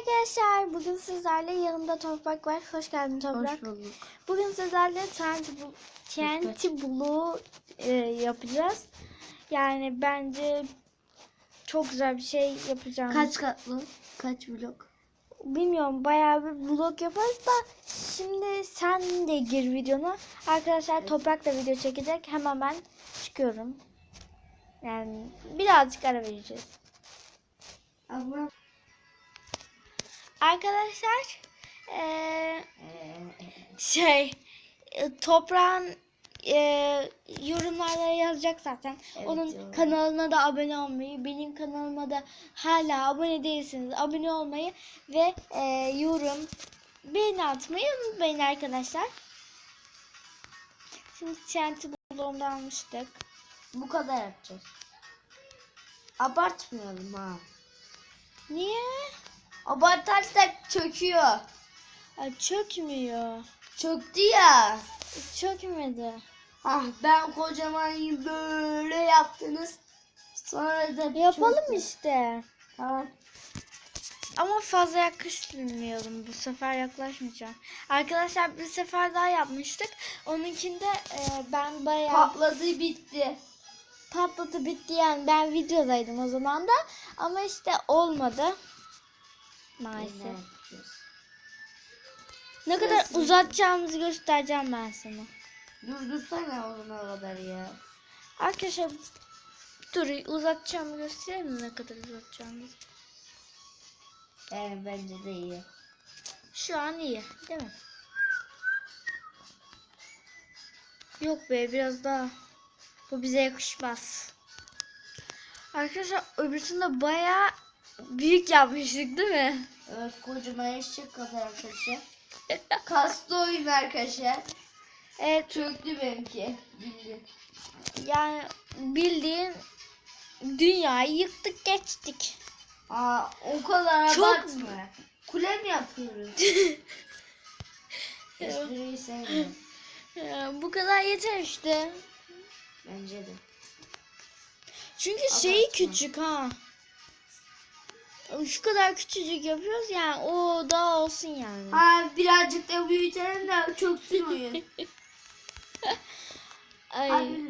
arkadaşlar. Bugün sizlerle yanımda Toprak var. Hoş geldin Toprak. Hoş bulduk. Bugün sizlerle TNT Blue e, yapacağız. Yani bence çok güzel bir şey yapacağım. Kaç katlı? Kaç blok? Bilmiyorum bayağı bir vlog yaparız da şimdi sen de gir videona. Arkadaşlar Toprak da video çekecek. Hemen ben çıkıyorum. Yani birazcık ara vereceğiz. Abla. Arkadaşlar eee, şey toprağın e, yorumlarda yazacak zaten. Evet, Onun yorum. kanalına da abone olmayı, benim kanalıma da hala abone değilseniz abone olmayı ve e, yorum beğeni atmayı unutmayın arkadaşlar. Şimdi TNT bloğunu almıştık. Bu kadar yapacağız. Abartmayalım ha. Niye? Abartarsak çöküyor. Ay, çökmüyor. Çöktü ya. Çökmedi. Ah ben kocaman böyle yaptınız. Sonra da Yapalım çöktü. işte. Tamam. Ama fazla yaklaştırmayalım. Bu sefer yaklaşmayacağım. Arkadaşlar bir sefer daha yapmıştık. Onunkinde e, ben bayağı Patladı bitti. patladı bitti yani. Ben videodaydım o zaman da. Ama işte olmadı. Maalesef. Ne kadar Sırası. uzatacağımızı göstereceğim ben sana. Durdursana ona kadar ya. Arkadaşlar dur uzatacağımı göstereyim mi ne kadar uzatacağımızı? Yani bence de iyi. Şu an iyi değil mi? Yok be biraz daha. Bu bize yakışmaz. Arkadaşlar öbürsünde bayağı büyük yapmıştık değil mi? Evet kocaman eşek kadar arkadaşlar. Kaslı oyun arkadaşlar. Evet Çöktü benimki. Bildim. yani bildiğin dünyayı yıktık geçtik. Aa o kadar Çok- abartma. Kule mi yapıyoruz? Espriyi sevmiyorum. Ee, bu kadar yeter işte. Bence de. Çünkü şeyi Abartma. küçük ha. Şu kadar küçücük yapıyoruz yani o da olsun yani. Ha birazcık da büyütelim de çöksün oyun. Ay.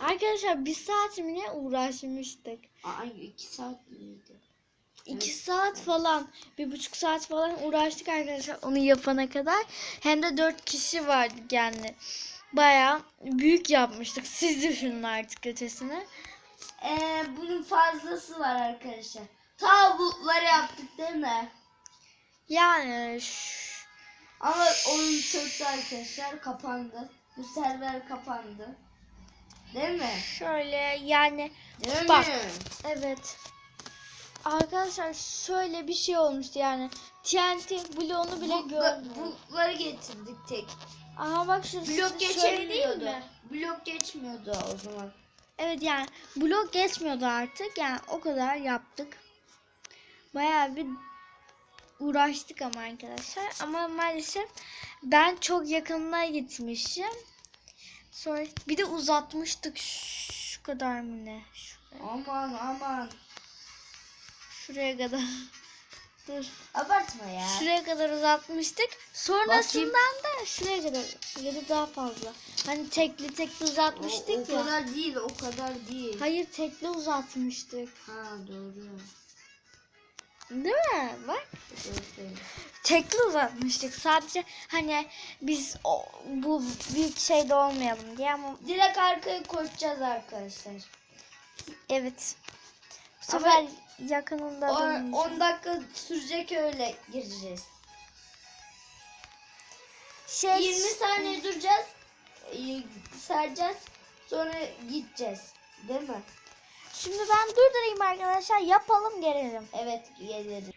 Arkadaşlar bir saat mi ne uğraşmıştık? Ay iki saat miydi? İki Evet. saat falan, bir buçuk saat falan uğraştık arkadaşlar onu yapana kadar. Hem de dört kişi vardı yani. Baya büyük yapmıştık. Siz düşünün artık ötesini. Ee, bunun fazlası var arkadaşlar. Tavukları yaptık değil mi? Yani Ama oyun çöktü arkadaşlar. Kapandı. Bu server kapandı. Değil mi? şöyle yani Değil Bak. mi? evet. Arkadaşlar şöyle bir şey olmuştu yani. TNT bloğunu bile Bukla- gördüm. Bukları getirdik tek. Aha bak şu Blok şöyle geçemiyordu. mi? Blok geçmiyordu o zaman. Evet yani blok geçmiyordu artık. Yani o kadar yaptık. Bayağı bir uğraştık ama arkadaşlar. Ama maalesef ben çok yakınına gitmişim. Sonra bir de uzatmıştık şu kadar mı ne? Şuraya, Aman aman. şuraya kadar. Dur. Abartma ya. Şuraya kadar uzatmıştık. Sonrasından da şuraya kadar ya da daha fazla. Hani tekli tekli O, uzatmıştık o ya. kadar değil, o kadar değil. Hayır tekli uzatmıştık. Ha doğru. Değil mi? Bak. Tekli uzatmıştık. Sadece hani biz o, bu büyük şeyde olmayalım diye ama Direkt arkaya koşacağız arkadaşlar. evet. Bu Ama sefer yakınında O- dönmeyeceğim. 10 dakika sürecek öyle gireceğiz. Şey, 20 saniye duracağız. e, Sereceğiz. Sonra gideceğiz. Değil mi? Şimdi ben durdurayım arkadaşlar. Yapalım gelelim. Evet gelirim.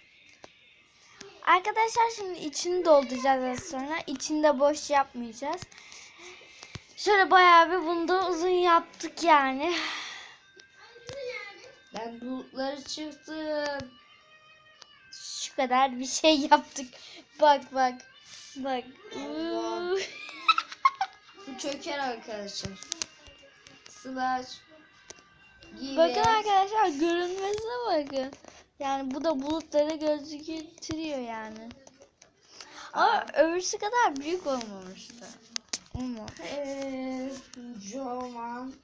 Arkadaşlar şimdi içini dolduracağız az sonra. İçinde boş yapmayacağız. Şöyle bayağı bir bunda uzun yaptık yani. Ben bulutları çıktım. Şu kadar bir şey yaptık. Bak bak. Bak. Bu çöker arkadaşlar. Slash. Bakın arkadaşlar görünmesine bakın. Yani bu da bulutları gözüktürüyor yani. Ama öbürsü kadar büyük olmamıştı. Ama Eee, Jomant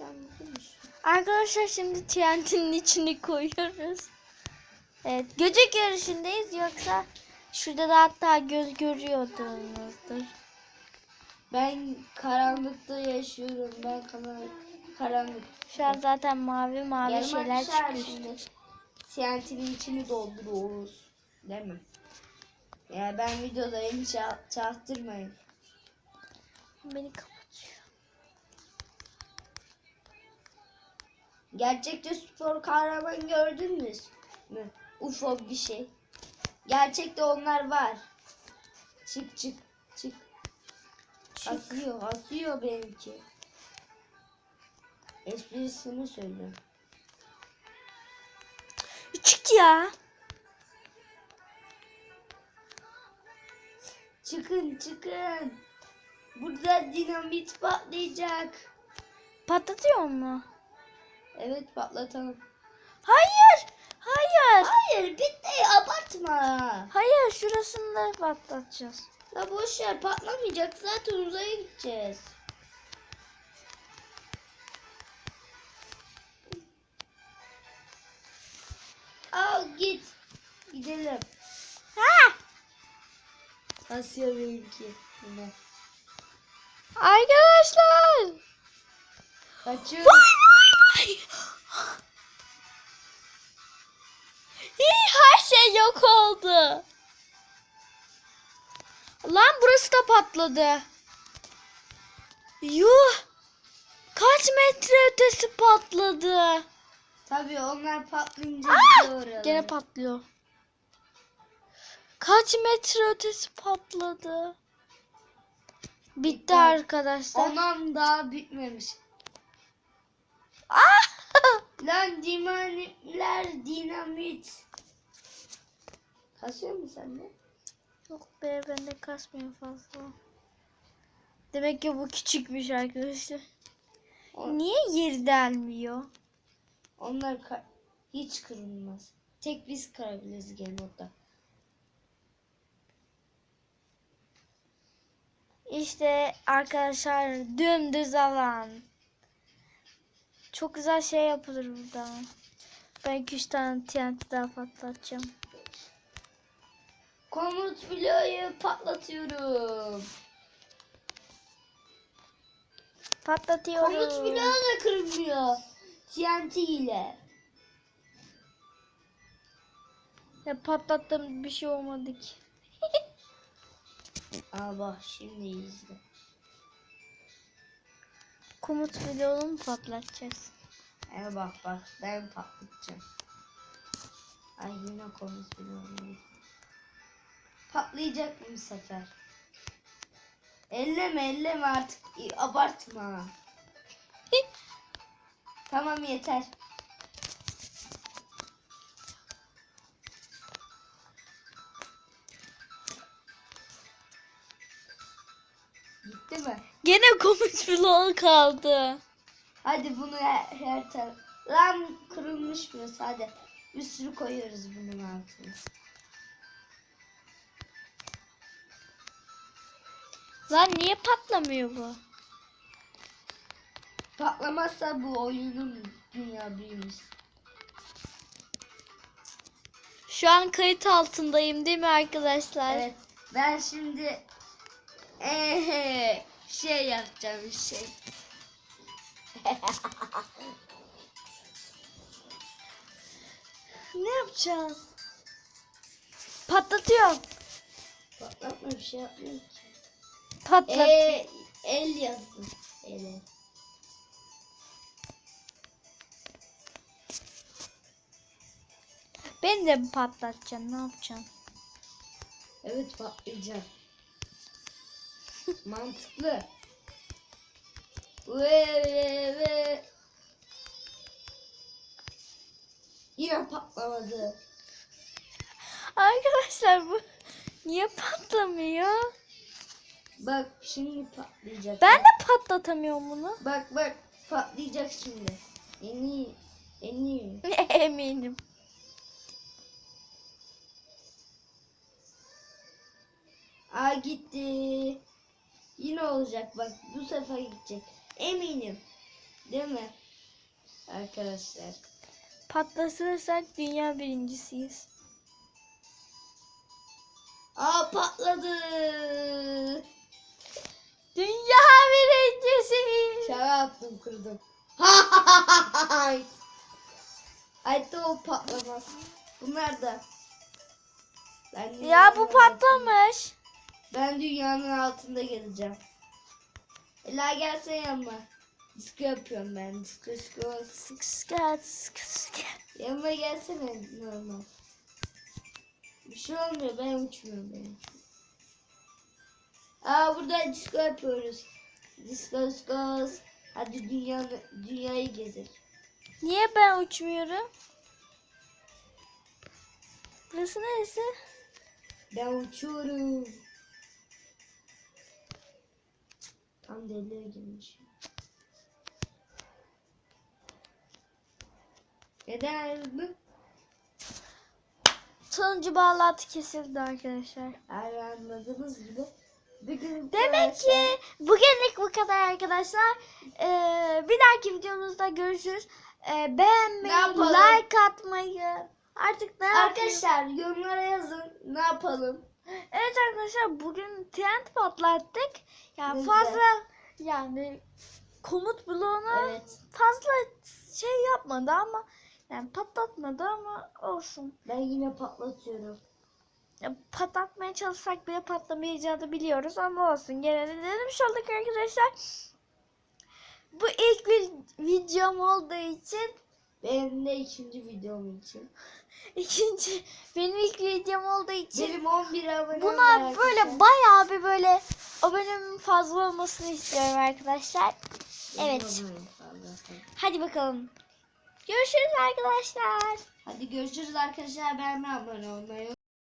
bakmış. Arkadaşlar şimdi TNT'nin içini koyuyoruz. Evet gece görüşündeyiz yoksa şurada da hatta göz görüyordunuzdur. Ben karanlıkta yaşıyorum. Ben karanlık. karanlık. Şu an zaten mavi mavi Yarım şeyler şimdi TNT'nin içini dolduruyoruz. Değil mi? Ya ben videodayım ça çaktırmayın. Beni kapatıyor. Gerçekte spor kahraman gördünüz mü? UFO bir şey. Gerçekte onlar var. Çık çık çık. Asıyor asıyor benimki. Esprisini söyle. Çık ya. Çıkın çıkın. Burada dinamit patlayacak. Patlatıyor mu? Evet patlatalım. Hayır. Hayır. Hayır bitti abartma. Hayır şurasını da patlatacağız. La boş ver patlamayacak zaten uzaya gideceğiz. Al git. Gidelim. Ha! Asya benimki. Yine. Arkadaşlar. Kaçıyor. Vay vay vay. Her şey yok oldu. Lan burası da patladı. Yuh. Kaç metre ötesi patladı. Tabii onlar patlayınca Aa! Gene patlıyor. Kaç metre ötesi patladı. Bitti Bitti. arkadaşlar. Ondan daha bitmemiş. Ah! Lan dinamitler dinamit. Kasıyor mu sende? Yok be bende kasmıyor fazla. Demek ki bu küçükmüş arkadaşlar. O- Niye yer delmiyor? Onlar hiç kırılmaz. Tek biz kırabiliriz gel orada. İşte arkadaşlar dümdüz alan. Çok güzel şey yapılır burada. Ben 2-3 tane TNT daha patlatacağım. Komut bloğu patlatıyorum. Patlatıyorum. Komut bloğu da kırılmıyor. TNT ile. Ya patlattım bir şey olmadı ki. Aa bak şimdi izle. Komut bloğunu mu patlatacağız? Ee bak bak ben patlatacağım. Ay yine komut bloğu. Patlayacak mı bu sefer? Elleme elleme artık abartma. Tamam yeter. Gitti mi? Gene komut bloğu kaldı. Hadi bunu her, her taraf. Lan kırılmış burası hadi. Bir sürü koyuyoruz bunun altına. Lan niye patlamıyor bu? Patlamazsa bu oyunun dünya büyümüş. Şu an kayıt altındayım değil mi arkadaşlar? Evet. Ben şimdi eee şey yapacağım bir şey. Ne yapacağız? Patlatıyorum. Patlatma bir şey yapmıyorum. Patlat. Eee el yazdım. Ele. Ben de mi patlatacaksın? Ne yapacaksın? Evet patlayacak. Mantıklı. Ve ve ve. Yine patlamadı. Arkadaşlar bu niye patlamıyor? Bak şimdi patlayacak. Ben de patlatamıyorum bunu. Bak bak Patlayacak şimdi. En iyi. En iyi. Eminim. Aa gitti. Yine olacak bak bu sefer gidecek. Eminim. Değil mi? Arkadaşlar. Patlatırsak dünya birincisiyiz. Aa patladı. Birincisiyiz. Şaka yaptım kırdım. Hayatta o patlamaz. Bunlar da. Ben Ya bu altında- patlamış. Ben dünyanın altında geleceğim. Ela gelsene yanıma. Disko yapıyorum ben. Disko disko. Sık sık sık sık. Yanıma gelsene normal. Bir şey olmuyor ben uçmuyorum ben. uçmuyorum. Aa burada disko yapıyoruz. Disko disko. Hadi dünyanı, dünyayı gezelim. Niye ben uçmuyorum? Burası neresi? Ben uçuyorum. Tam deliğe girmiş. Neden ayrıldın? Sonuncu bağlantı kesildi arkadaşlar. Eğer anladığınız gibi. Demek ki bugünlük bu kadar arkadaşlar. Ee, bir dahaki videomuzda görüşürüz. Ee, beğenmeyi, like atmayı. Artık ne yapayım? Arkadaşlar yorumlara yazın ne yapalım. Evet arkadaşlar bugün trend patlattık. Yani Güzel. fazla yani komut bloğuna Evet. fazla şey yapmadı ama yani patlatmadı ama olsun. Ben yine patlatıyorum. Ya, patlatmaya çalışsak bile patlamayacağını biliyoruz ama olsun. Gene de denemiş olduk arkadaşlar. Bu ilk bir videom olduğu için Benim de ikinci videom için. ikinci benim ilk videom olduğu için Benim 11 abonem var buna böyle bayağı bir böyle abonemin fazla olmasını istiyorum arkadaşlar. Evet. Hadi bakalım. Görüşürüz arkadaşlar. Hadi görüşürüz arkadaşlar. Ben abone olmayı